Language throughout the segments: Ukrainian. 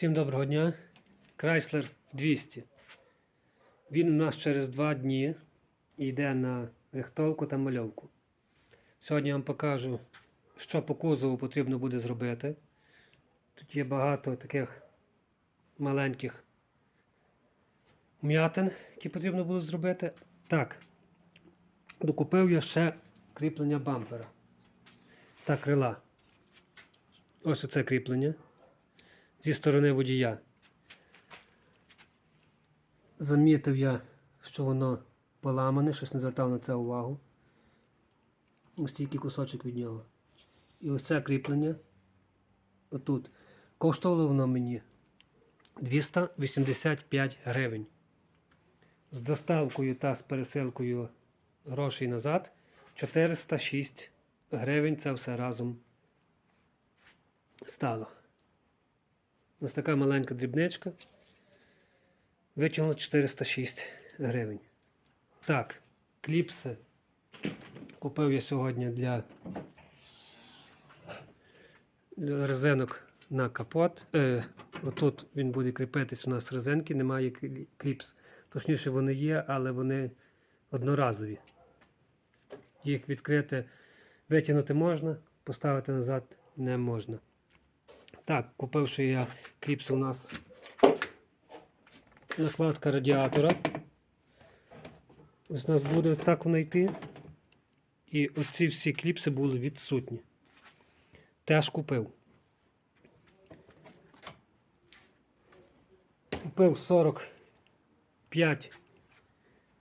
Всім доброго дня. Chrysler 200. Він у нас через два дні йде на рихтовку та мальовку. Сьогодні я вам покажу, що по кузову потрібно буде зробити. Тут є багато таких маленьких м'ятин, які потрібно буде зробити. Так, докупив я ще кріплення бампера та крила. Ось оце кріплення зі сторони водія. Замітив я, що воно поламане, щось не звертав на це увагу. Ось тільки кусочок від нього. І ось це кріплення отут. Коштувало воно мені 285 гривень. З доставкою та з пересилкою грошей назад 406 гривень це все разом стало. Ось така маленька дрібничка. Витягнуло 406 гривень. Так, кліпси купив я сьогодні для, резинок на капот. Е, отут він буде кріпитись у нас резинки, немає кліпс. Точніше, вони є, але вони одноразові. Їх відкрити, витягнути можна, поставити назад не можна. Так, купивши я кліпс у нас накладка радіатора. Ось у нас буде так вона йти. І оці всі кліпси були відсутні. Теж купив. Купив 45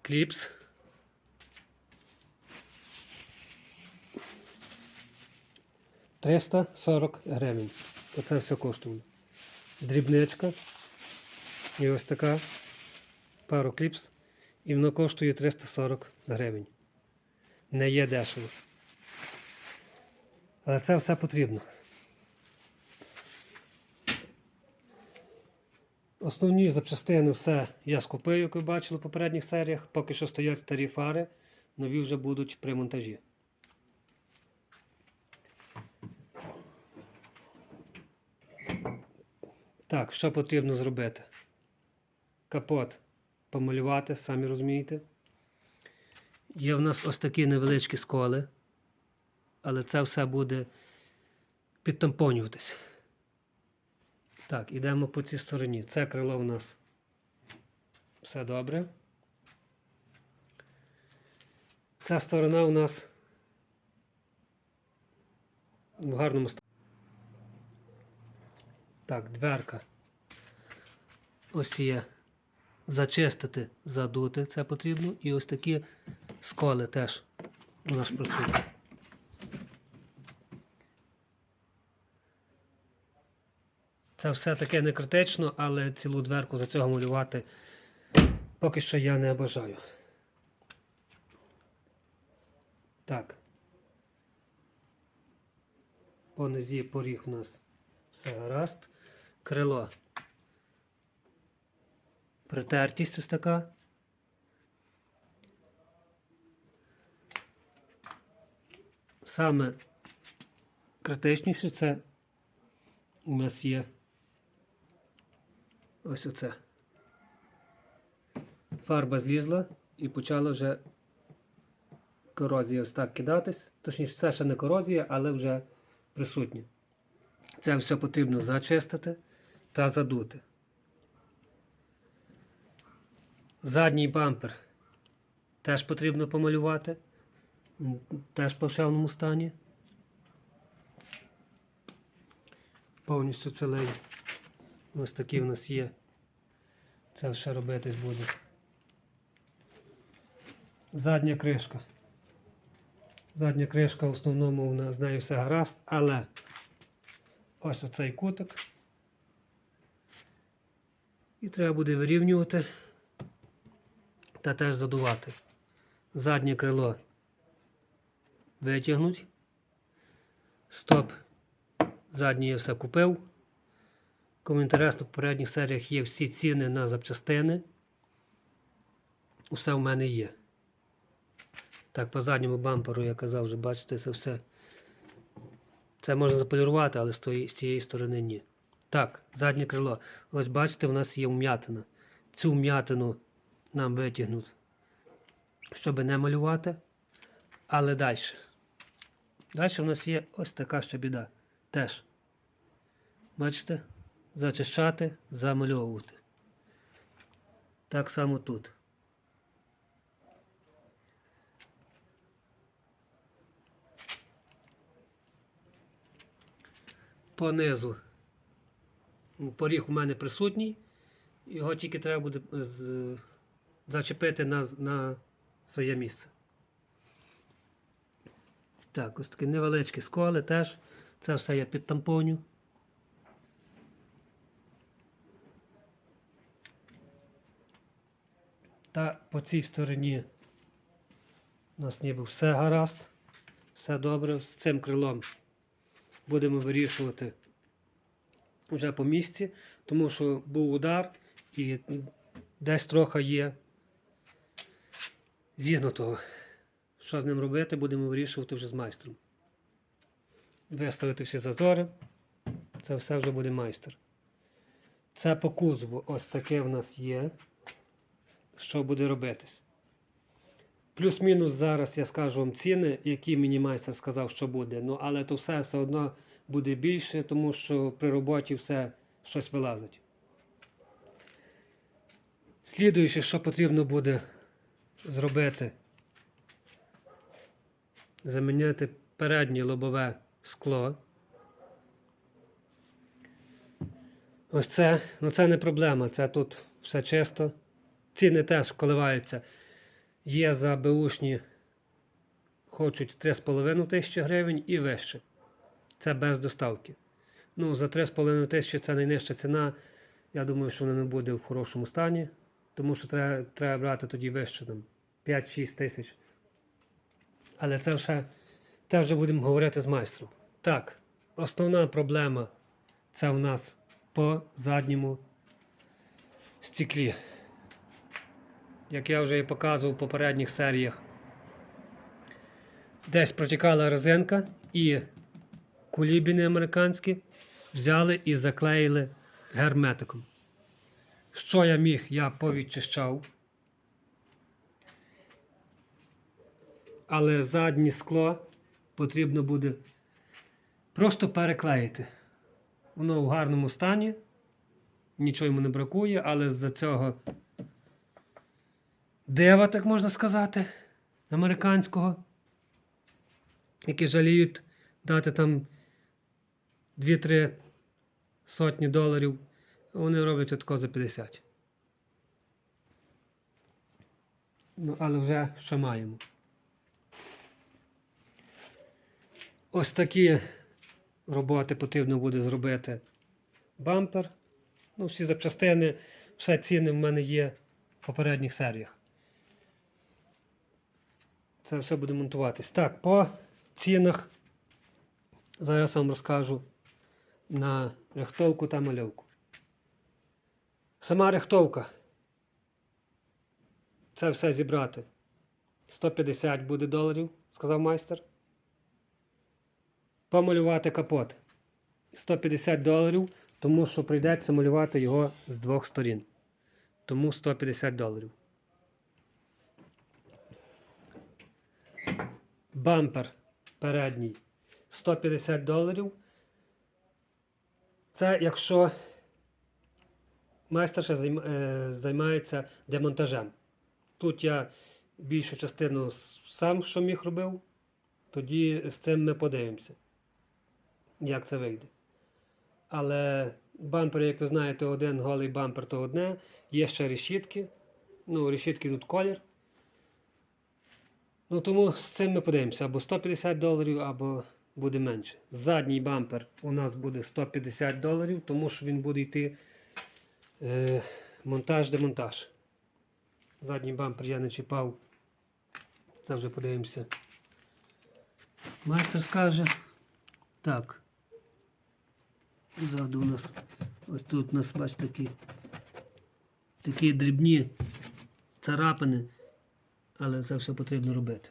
кліпс. Триста сорок гривень. Оце все коштує. Дрібничка. І ось така пару кліпс. І воно коштує 340 гривень. Не є дешево. Але це все потрібно. Основні запчастини все я скупив, як ви бачили в попередніх серіях. Поки що стоять старі фари, нові вже будуть при монтажі. Так, що потрібно зробити? Капот помалювати, самі розумієте. Є в нас ось такі невеличкі сколи, але це все буде підтампонюватись. Так, ідемо по цій стороні. Це крило в нас все добре. Ця сторона у нас в гарному стані. Так, дверка. Ось є. Зачистити, задути це потрібно. І ось такі сколи теж у нас присутні. Це все таке не критично, але цілу дверку за цього малювати поки що я не бажаю. Так. По низі поріг у нас все гаразд. Крило. Притертість ось така. Саме критичніше це у нас є ось оце. Фарба злізла і почала вже корозія ось так кидатись. Точніше, це ще не корозія, але вже присутня. Це все потрібно зачистити та задути. Задній бампер теж потрібно помалювати. Теж в плачевному стані. Повністю цілий. Ось такі в нас є. Це ще робитись буде. Задня кришка. Задня кришка в основному у нас з нею все гаразд, але ось оцей кутик. І треба буде вирівнювати та теж задувати. Заднє крило витягнуть. Стоп. Заднє я все купив. Кому інтересно, в попередніх серіях є всі ціни на запчастини. Усе в мене є. Так, по задньому бамперу я казав, вже бачите, це все. Це можна заполірувати, але з цієї сторони ні. Так, заднє крило. Ось бачите, у нас є вм'ятина. Цю вм'ятину нам витягнуть, щоб не малювати. Але далі. Далі в нас є ось така ще біда. Теж. Бачите? Зачищати, замальовувати. Так само тут. По низу. Поріг у мене присутній. Його тільки треба буде з- зачепити на, на своє місце. Так, ось такі невеличкі сколи теж. Це все я підтампоню. Та по цій стороні у нас ніби все гаразд, все добре. З цим крилом будемо вирішувати вже по місці, тому що був удар і десь трохи є зігнутого. Що з ним робити, будемо вирішувати вже з майстром. Виставити всі зазори. Це все вже буде майстер. Це по кузову. Ось таке в нас є. Що буде робитись. Плюс-мінус зараз я скажу вам ціни, які мені майстер сказав, що буде. Ну, але то все все одно буде більше, тому що при роботі все щось вилазить. Слідуюче, що потрібно буде зробити, заміняти переднє лобове скло. Ось це, ну це не проблема, це тут все чисто. Ціни теж коливаються. Є за беушні, хочуть 3,5 тисячі гривень і вище. Це без доставки. Ну, за 3,5 тисячі це найнижча ціна. Я думаю, що вона не буде в хорошому стані, тому що треба, треба брати тоді вище там 5-6 тисяч. Але це вже, це вже будемо говорити з майстром. Так, основна проблема це у нас по задньому стеклі. Як я вже і показував в попередніх серіях, десь протікала резинка і кулібіни американські взяли і заклеїли герметиком. Що я міг, я повідчищав. Але заднє скло потрібно буде просто переклеїти. Воно в гарному стані, нічого йому не бракує, але з-за цього дива, так можна сказати, американського, які жаліють дати там 2-3 сотні доларів, вони роблять отко за 50. Ну, але вже що маємо. Ось такі роботи потрібно буде зробити бампер. Ну, всі запчастини, все ціни в мене є в попередніх серіях. Це все буде монтуватись. Так, по цінах зараз вам розкажу на рихтовку та мальовку. Сама рихтовка. Це все зібрати. 150 буде доларів, сказав майстер. Помалювати капот. 150 доларів, тому що прийдеться малювати його з двох сторін. Тому 150 доларів. Бампер передній 150 доларів. Це якщо майстер ще е, займається демонтажем. Тут я більшу частину сам що міг робив, тоді з цим ми подивимося, як це вийде. Але бампер, як ви знаєте, один голий бампер то одне. Є ще решітки. Ну, решітки тут колір. Ну тому з цим ми подивимося, або 150 доларів, або буде менше. Задній бампер у нас буде 150 доларів, тому що він буде йти е, монтаж-демонтаж. Задній бампер я не чіпав. Це вже подивимося. Майстер скаже. Так. Ззаду у нас ось тут у нас, бачите, такі, такі дрібні царапини, але це все потрібно робити.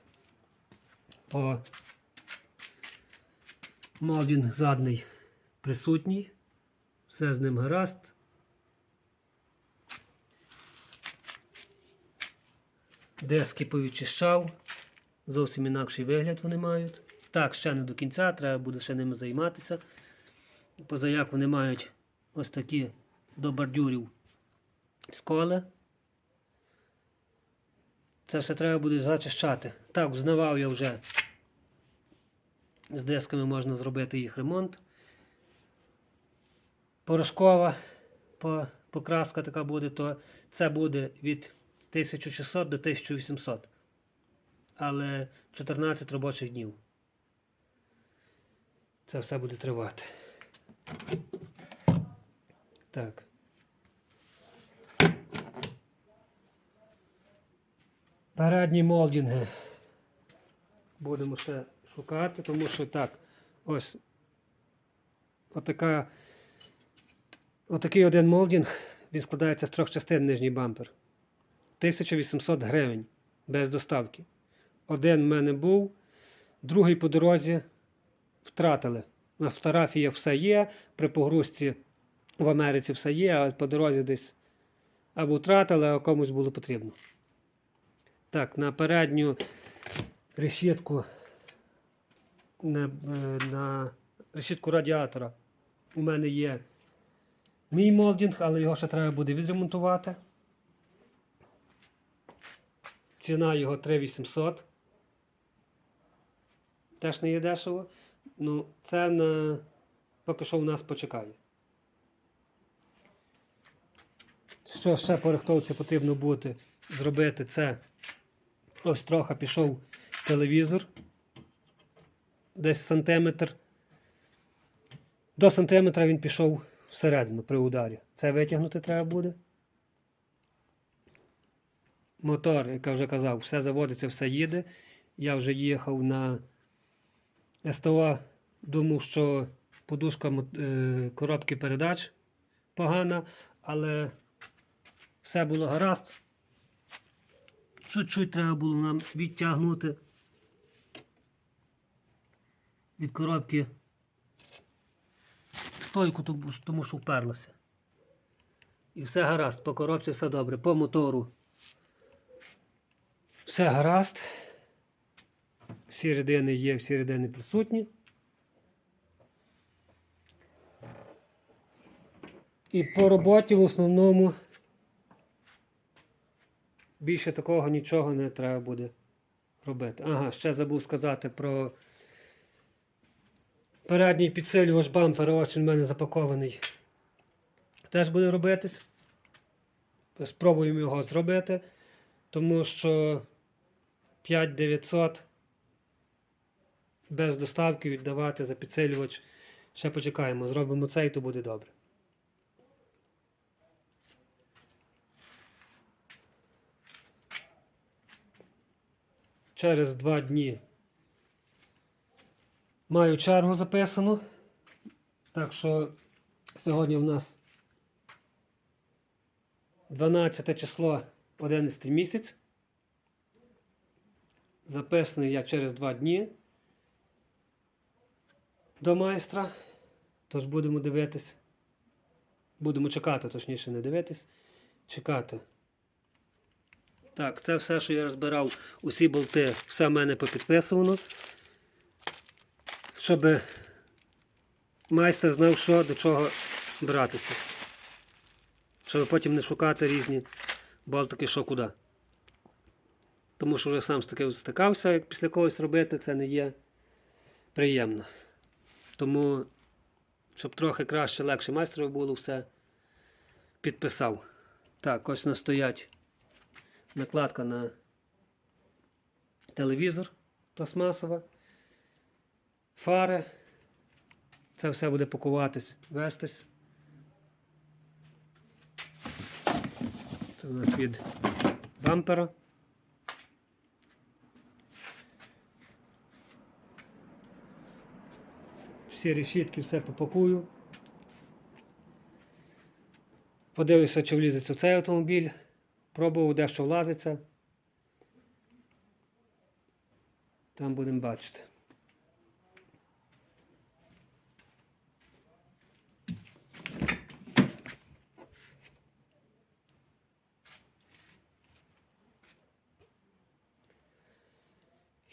По мав він задний присутній, Все з ним гаразд. Дески повідчищав. Зовсім інакший вигляд вони мають. Так, ще не до кінця, треба буде ще ними займатися. Позаяк вони мають ось такі до бордюрів сколи. Це ще треба буде зачищати. Так, взнавав я вже. З дисками можна зробити їх ремонт. Порошкова покраска така буде, то це буде від 1600 до 1800. Але 14 робочих днів. Це все буде тривати. Так. Передні молдінги. Будемо ще шукати, тому що так, ось отака, отакий один молдінг, він складається з трьох частин нижній бампер. 1800 гривень без доставки. Один в мене був, другий по дорозі втратили. На фотографіях все є, при погрузці в Америці все є, а по дорозі десь або втратили, а комусь було потрібно. Так, на передню решітку на, е, решітку радіатора у мене є мій молдінг, але його ще треба буде відремонтувати. Ціна його 3800. Теж не є дешево. Ну, це на... поки що в нас почекає. Що ще по рихтовці потрібно буде зробити, це ось трохи пішов телевізор. Десь сантиметр. До сантиметра він пішов всередину при ударі. Це витягнути треба буде. Мотор, як я вже казав, все заводиться, все їде. Я вже їхав на СТО, думав, що подушка е, коробки передач погана, але все було гаразд. Чуть-чуть треба було нам відтягнути від коробки стойку, тому що- вперлося. І все гаразд, по коробці все добре, по мотору. Все гаразд. Всі рідини є, всі рідини присутні. І по роботі в основному більше такого нічого не треба буде робити. Ага, ще забув сказати про передній підсилювач бампера. Ось він в мене запакований. Теж буде робитись. Спробуємо його зробити, тому що 5900 без доставки віддавати за підсилювач. Ще почекаємо, зробимо це і то буде добре. Через два дні маю чергу записану. Так що сьогодні в нас 12 число 11 місяць. Записаний я через два дні до майстра. Тож будемо дивитись. Будемо чекати, точніше, не дивитись. Чекати. Так, це все, що я розбирав, усі болти, все в мене попідписувано. Щоб майстер знав, що до чого братися. Щоб потім не шукати різні болтики, що куди. Тому що вже сам з таким стикався, як після когось робити, це не є приємно. Тому, щоб трохи краще, легше майстрові було все, підписав. Так, ось настоять накладка на телевізор пластмасова, фари. Це все буде пакуватись, вестись. Це у нас від бампера. Всі решітки, все попакую. Подивлюся, чи влізеться в цей автомобіль. Пробував дещо влазиться. Там будемо бачити.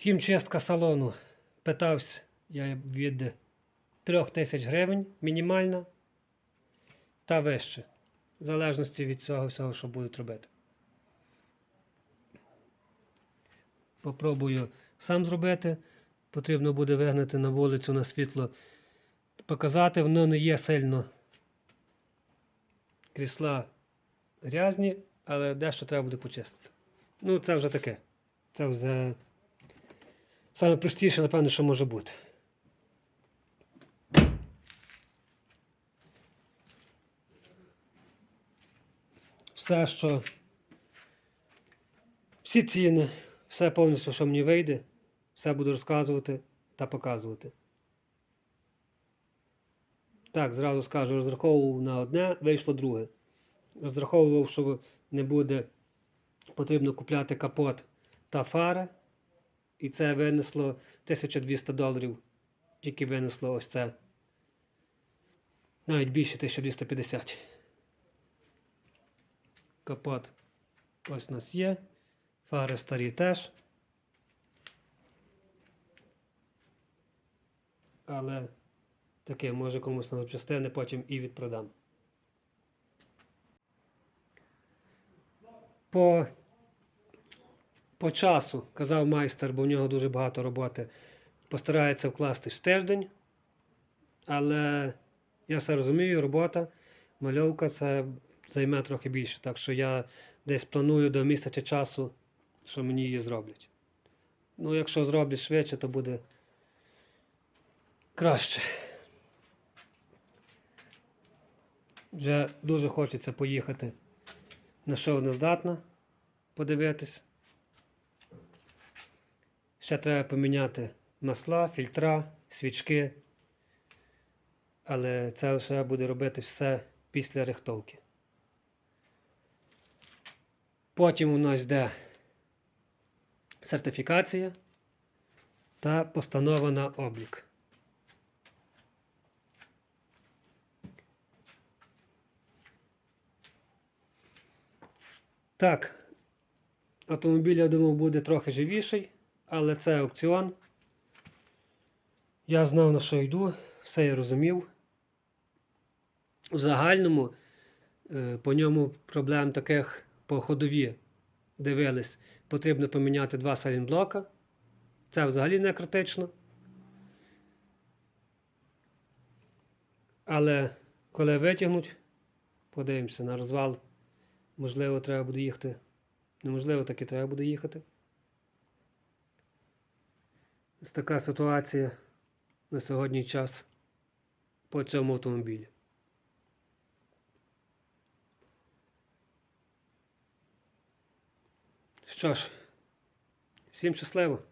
Хімчистка салону. Питався я від 3 тисяч гривень мінімальна та вище. В залежності від цього всього, що будуть робити. Попробую сам зробити. Потрібно буде вигнати на вулицю на світло, показати, воно не є сильно крісла грязні, але дещо треба буде почистити. Ну, це вже таке. Це вже саме простіше, напевно, що може бути. Все, що всі ціни, все повністю, що мені вийде, все буду розказувати та показувати. Так, зразу скажу, розраховував на одне, вийшло друге. Розраховував, що не буде потрібно купляти капот та фари. І це винесло 1200 доларів. Тільки винесло ось це. Навіть більше 1250. Капот ось у нас є. Фари старі теж. Але таке, може комусь на запчастини, потім і відпродам. По, по часу, казав майстер, бо в нього дуже багато роботи. Постарається вкластись в тиждень. Але я все розумію, робота, мальовка це займе трохи більше. Так що я десь планую до місяця часу, що мені її зроблять. Ну, якщо зроблять швидше, то буде краще. Вже дуже хочеться поїхати на що вона здатна подивитись. Ще треба поміняти масла, фільтра, свічки. Але це все буде робити все після рихтовки. Потім у нас йде сертифікація та постанова на облік. Так, автомобіль, я думав, буде трохи живіший, але це аукціон. Я знав, на що йду, все я розумів. В загальному е, по ньому проблем таких по ходові дивились. Потрібно поміняти два салінблока. Це взагалі не критично. Але коли витягнуть, подивимося на розвал. Можливо, треба буде їхати. Неможливо, так і треба буде їхати. Ось така ситуація на сьогодні час по цьому автомобілі. Що ж, всім щасливо!